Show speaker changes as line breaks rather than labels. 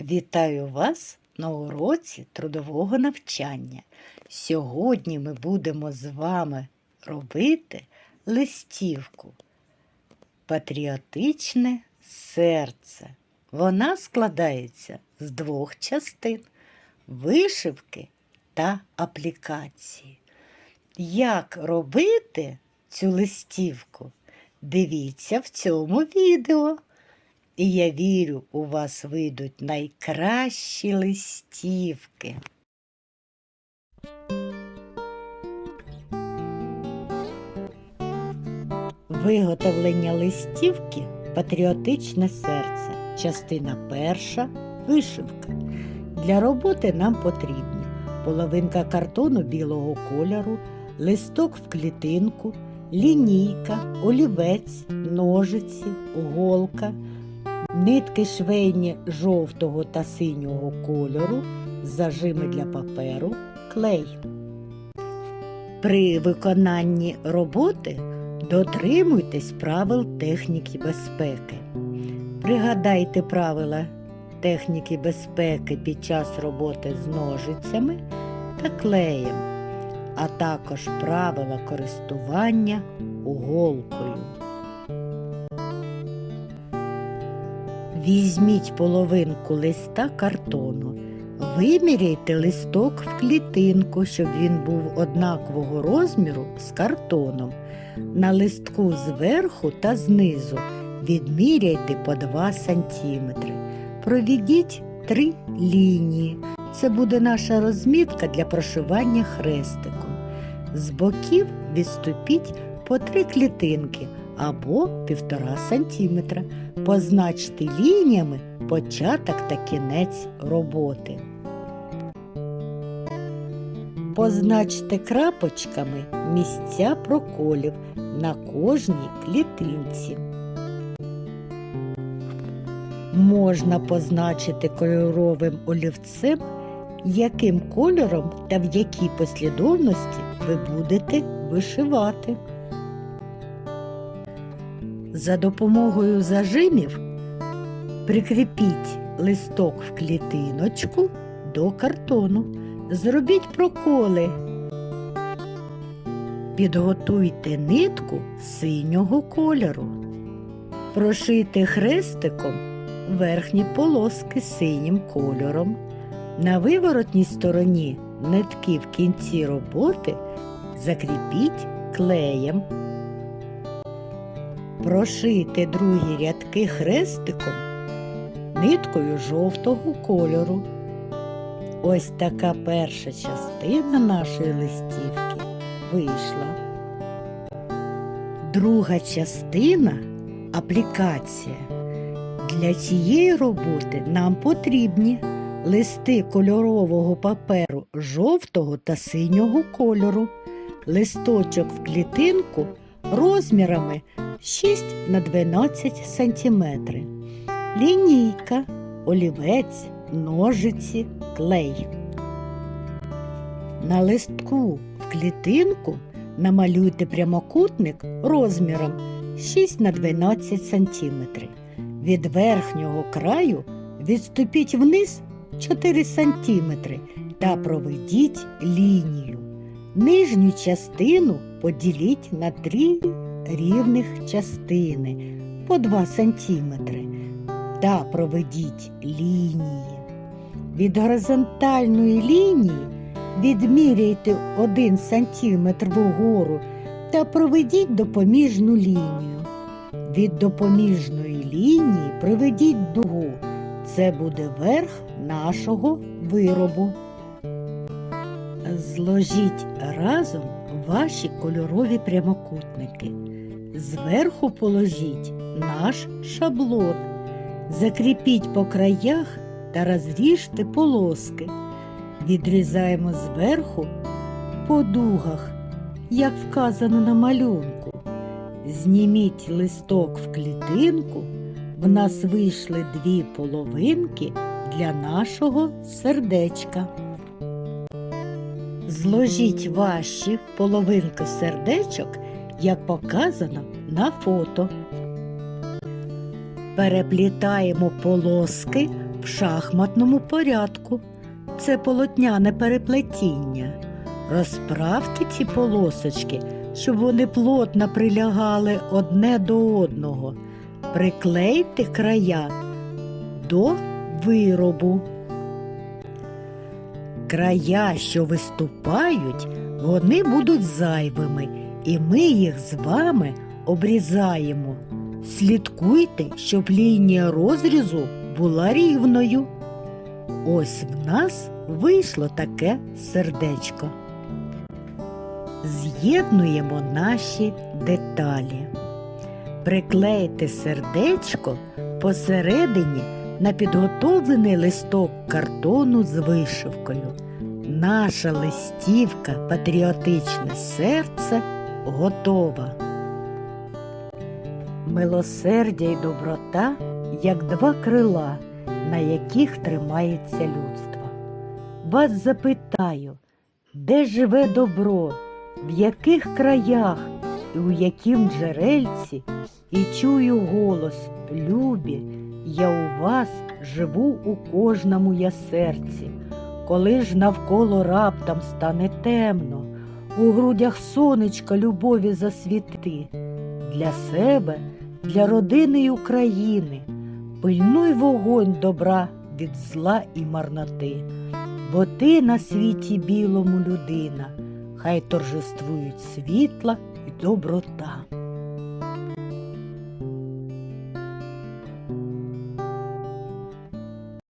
Вітаю вас на уроці трудового навчання. Сьогодні ми будемо з вами робити листівку. Патріотичне серце. Вона складається з двох частин вишивки та аплікації. Як робити цю листівку? Дивіться в цьому відео. І я вірю, у вас вийдуть найкращі листівки. Виготовлення листівки патріотичне серце. Частина перша вишивка. Для роботи нам потрібні половинка картону білого кольору, листок в клітинку, лінійка, олівець, ножиці, голка, нитки швейні жовтого та синього кольору, зажими для паперу, клей. При виконанні роботи дотримуйтесь правил техніки безпеки. Пригадайте правила техніки безпеки під час роботи з ножицями та клеєм, а також правила користування голкою. Візьміть половинку листа картону, виміряйте листок в клітинку, щоб він був однакового розміру з картоном. На листку зверху та знизу відміряйте по 2 см. Проведіть три лінії. Це буде наша розмітка для прошивання хрестиком. З боків відступіть по три клітинки або 1,5 см. Позначте лініями початок та кінець роботи. Позначте крапочками місця проколів на кожній клітинці. Можна позначити кольоровим олівцем, яким кольором та в якій послідовності ви будете вишивати. За допомогою зажимів прикріпіть листок в клітиночку до картону. Зробіть проколи. Підготуйте нитку синього кольору. Прошийте хрестиком верхні полоски синім кольором. На виворотній стороні нитки в кінці роботи закріпіть клеєм. Прошийте другі рядки хрестиком ниткою жовтого кольору. Ось така перша частина нашої листівки вийшла. Друга частина аплікація. Для цієї роботи нам потрібні листи кольорового паперу жовтого та синього кольору, листочок в клітинку розмірами 6 на 12 см, лінійка, олівець, ножиці, клей. На листку в клітинку намалюйте прямокутник розміром 6 на 12 см. Від верхнього краю відступіть вниз 4 см та проведіть лінію. Нижню частину поділіть на три рівних частини по 2 см та проведіть лінії. Від горизонтальної лінії відміряйте 1 см вгору та проведіть допоміжну лінію. Від допоміжної лінії проведіть дугу. Це буде верх нашого виробу. Зложіть разом ваші кольорові прямокутники. Зверху положіть наш шаблон. Закріпіть по краях та розріжте полоски. Відрізаємо зверху по дугах, як вказано на малюнку. Зніміть листок в клітинку, в нас вийшли дві половинки для нашого сердечка. Зложіть ваші половинки сердечок, як показано на фото. Переплітаємо полоски в шахматному порядку. Це полотняне переплетіння. Розправте ці полосочки, щоб вони плотно прилягали одне до одного. Приклейте края до виробу. Края, що виступають, вони будуть зайвими, і ми їх з вами обрізаємо. Слідкуйте, щоб лінія розрізу була рівною. Ось в нас вийшло таке сердечко. З'єднуємо наші деталі. Приклейте сердечко посередині на підготовлений листок картону з вишивкою. Наша листівка Патріотичне серце готова. Милосердя й доброта, як два крила, на яких тримається людство. Вас запитаю, де живе добро, в яких краях і у яким джерельці, і чую голос, любі, я у вас живу у кожному я серці. Коли ж навколо раптом стане темно, у грудях сонечка любові засвіти, для себе, для родини й України, пильнуй вогонь добра від зла і марноти, бо ти на світі білому людина, хай торжествують світла й доброта.